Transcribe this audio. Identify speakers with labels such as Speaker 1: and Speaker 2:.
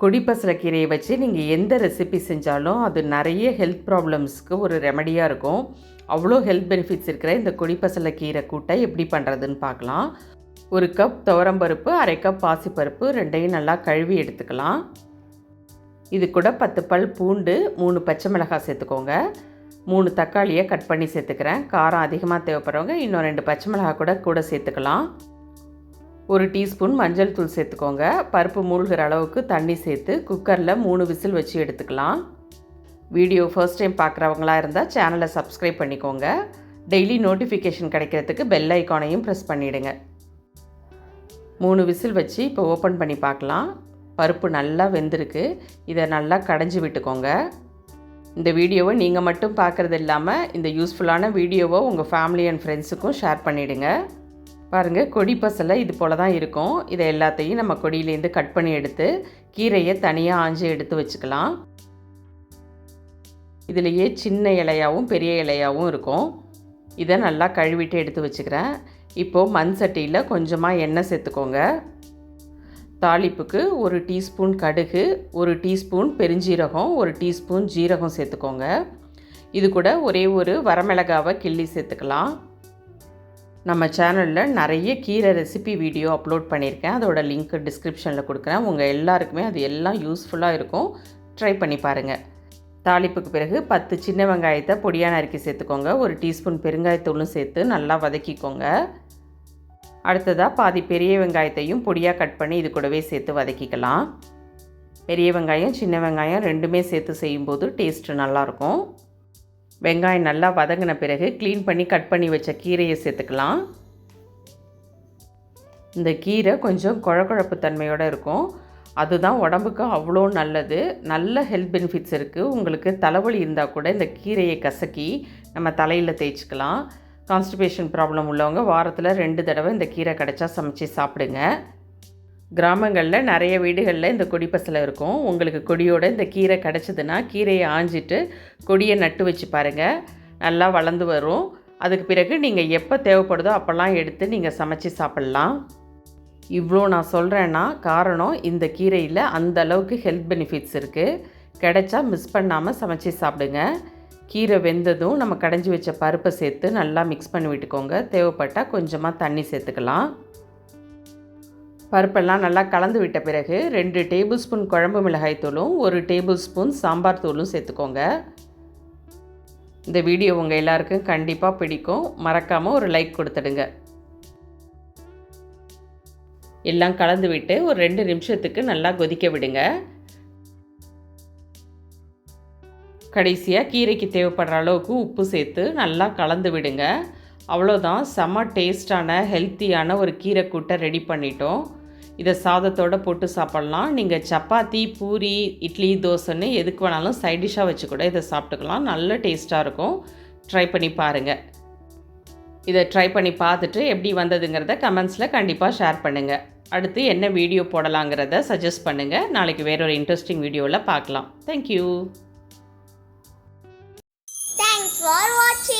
Speaker 1: கொடிப்பசலக்கீரையை வச்சு நீங்கள் எந்த ரெசிபி செஞ்சாலும் அது நிறைய ஹெல்த் ப்ராப்ளம்ஸ்க்கு ஒரு ரெமடியாக இருக்கும். அவ்வளோ ஹெல்த் பெனிஃபிட்ஸ் இருக்கிற இந்த கொடிப்பசலக்கீரை கூட்டை எப்படி பண்ணுறதுன்னு பார்க்கலாம். ஒரு கப் துவரம்பருப்பு அரை கப் பாசிப்பருப்பு ரெண்டையும் நல்லா கழுவி எடுத்துக்கலாம். இது கூட பத்து பல் பூண்டு மூணு பச்சை மிளகாய் சேர்த்துக்கோங்க. மூணு தக்காளியை கட் பண்ணி சேர்த்துக்கிறேன். காரம் அதிகமாக தேவைப்படுறவங்க இன்னும் ரெண்டு பச்சை மிளகாய் கூட கூட சேர்த்துக்கலாம். ஒரு டீஸ்பூன் மஞ்சள் தூள் சேர்த்துக்கோங்க. பருப்பு மூழ்கிற அளவுக்கு தண்ணி சேர்த்து குக்கரில் மூணு விசில் வச்சு எடுத்துக்கலாம். வீடியோ ஃபர்ஸ்ட் டைம் பார்க்குறவங்களா இருந்தால் சேனலை சப்ஸ்கிரைப் பண்ணிக்கோங்க. டெய்லி நோட்டிஃபிகேஷன் கிடைக்கிறதுக்கு பெல் ஐக்கானையும் ப்ரெஸ் பண்ணிவிடுங்க மூணு விசில் வச்சு இப்போ ஓப்பன் பண்ணி பார்க்கலாம். பருப்பு நல்லா வெந்திருக்கு. இதை நல்லா கடைஞ்சி விட்டுக்கோங்க. இந்த வீடியோவை நீங்கள் மட்டும் பார்க்குறது இல்லாமல் இந்த யூஸ்ஃபுல்லான வீடியோவை உங்கள் ஃபேமிலி அண்ட் ஃப்ரெண்ட்ஸுக்கும் ஷேர் பண்ணிவிடுங்க பாருங்கள் கொடி பசலை இது போல் தான் இருக்கும். இதை எல்லாத்தையும் நம்ம கொடியிலேருந்து கட் பண்ணி எடுத்து கீரையை தனியாக ஆஞ்சு எடுத்து வச்சுக்கலாம். இதுலேயே சின்ன இலையாகவும் பெரிய இலையாகவும் இருக்கும். இதை நல்லா கழுவிட்டு எடுத்து வச்சுக்கிறேன். இப்போது மண் சட்டியில் கொஞ்சமாக எண்ணெய் சேர்த்துக்கோங்க. தாளிப்புக்கு ஒரு டீஸ்பூன் கடுகு ஒரு டீஸ்பூன் பெருஞ்சீரகம் ஒரு டீஸ்பூன் ஜீரகம் சேர்த்துக்கோங்க. இது கூட ஒரே ஒரு வரமிளகாவை கிள்ளி சேர்த்துக்கலாம். நம்ம சேனலில் நிறைய கீரை ரெசிபி வீடியோ அப்லோட் பண்ணியிருக்கேன். அதோட லிங்க் டிஸ்கிரிப்ஷனில் கொடுக்குறேன். உங்கள் எல்லாருக்குமே அது எல்லாம் யூஸ்ஃபுல்லாக இருக்கும். ட்ரை பண்ணி பாருங்கள் தாளிப்புக்கு பிறகு பத்து சின்ன வெங்காயத்தை பொடியான அரிக்கி சேர்த்துக்கோங்க. ஒரு டீஸ்பூன் பெருங்காயத்தூளும் சேர்த்து நல்லா வதக்கிக்கோங்க. அடுத்ததாக பாதி பெரிய வெங்காயத்தையும் பொடியாக கட் பண்ணி இது கூடவே சேர்த்து வதக்கிக்கலாம். பெரிய வெங்காயம் சின்ன வெங்காயம் ரெண்டுமே சேர்த்து செய்யும்போது டேஸ்ட்டு நல்லாயிருக்கும் வெங்காயம் நல்லா வதங்கின பிறகு க்ளீன் பண்ணி கட் பண்ணி வச்ச கீரையை சேர்த்துக்கலாம். இந்த கீரை கொஞ்சம் குழகுழப்பு தன்மையோடு இருக்கும். அதுதான் உடம்புக்கு அவ்வளோ நல்லது. நல்ல ஹெல்த் பெனிஃபிட்ஸ் இருக்குது உங்களுக்கு தலைவலி இருந்தால் கூட இந்த கீரையை கசக்கி நம்ம தலையில் தேய்ச்சிக்கலாம். கான்ஸ்டிபேஷன் ப்ராப்ளம் உள்ளவங்க வாரத்தில் ரெண்டு தடவை இந்த கீரை கிடச்சா சமைச்சு சாப்பிடுங்க. கிராமங்களில் நிறைய வீடுகளில் இந்த கொடி பசலை இருக்கும். உங்களுக்கு கொடியோட இந்த கீரை கிடச்சிதுன்னா கீரையை ஆஞ்சிட்டு கொடியை நட்டு வச்சு பாருங்கள் நல்லா வளர்ந்து வரும். அதுக்கு பிறகு நீங்கள் எப்போ தேவைப்படுதோ அப்போல்லாம் எடுத்து நீங்கள் சமைச்சு சாப்பிட்லாம். இவ்வளோ நான் சொல்கிறேன்னா காரணம் இந்த கீரையில் அந்த அளவுக்கு ஹெல்த் பெனிஃபிட்ஸ் இருக்குது கிடைச்சா மிஸ் பண்ணாமல் சமைச்சு சாப்பிடுங்க. கீரை வெந்ததும் நம்ம கடைஞ்சி வச்ச பருப்பை சேர்த்து நல்லா மிக்ஸ் பண்ணி விட்டுக்கோங்க. தேவைப்பட்டால் கொஞ்சமாக தண்ணி சேர்த்துக்கலாம். பருப்பெல்லாம் நல்லா கலந்து விட்ட பிறகு ரெண்டு டேபிள் ஸ்பூன் குழம்பு மிளகாய் தூளும் ஒரு டேபிள் ஸ்பூன் சாம்பார் தூளும் சேர்த்துக்கோங்க. இந்த வீடியோ உங்கள் எல்லாருக்கும் கண்டிப்பாக பிடிக்கும். மறக்காமல் ஒரு லைக் கொடுத்துடுங்க. எல்லாம் கலந்து விட்டு ஒரு ரெண்டு நிமிஷத்துக்கு நல்லா கொதிக்க விடுங்க. கடைசியாக கீரைக்கு தேவைப்படுற அளவுக்கு உப்பு சேர்த்து நல்லா கலந்து விடுங்க. அவ்வளோதான் செம்ம டேஸ்டான ஹெல்த்தியான ஒரு கீரை கூட்டை ரெடி பண்ணிட்டோம். இதை சாதத்தோடு போட்டு சாப்பிட்லாம். நீங்கள் சப்பாத்தி பூரி இட்லி தோசைன்னு எதுக்கு வேணாலும் சைட் டிஷ்ஷாக வச்சு கூட இதை சாப்பிட்டுக்கலாம். நல்ல டேஸ்ட்டாக இருக்கும். ட்ரை பண்ணி பாருங்கள் இதை ட்ரை பண்ணி பார்த்துட்டு எப்படி வந்ததுங்கிறத கமெண்ட்ஸில் கண்டிப்பாக ஷேர் பண்ணுங்கள் அடுத்து என்ன வீடியோ போடலாங்கிறத சஜஸ்ட் பண்ணுங்கள் நாளைக்கு வேறொரு இன்ட்ரெஸ்டிங் வீடியோவில் பார்க்கலாம். தேங்க்யூ
Speaker 2: தேங்க்ஸ் ஃபார் வாட்சிங்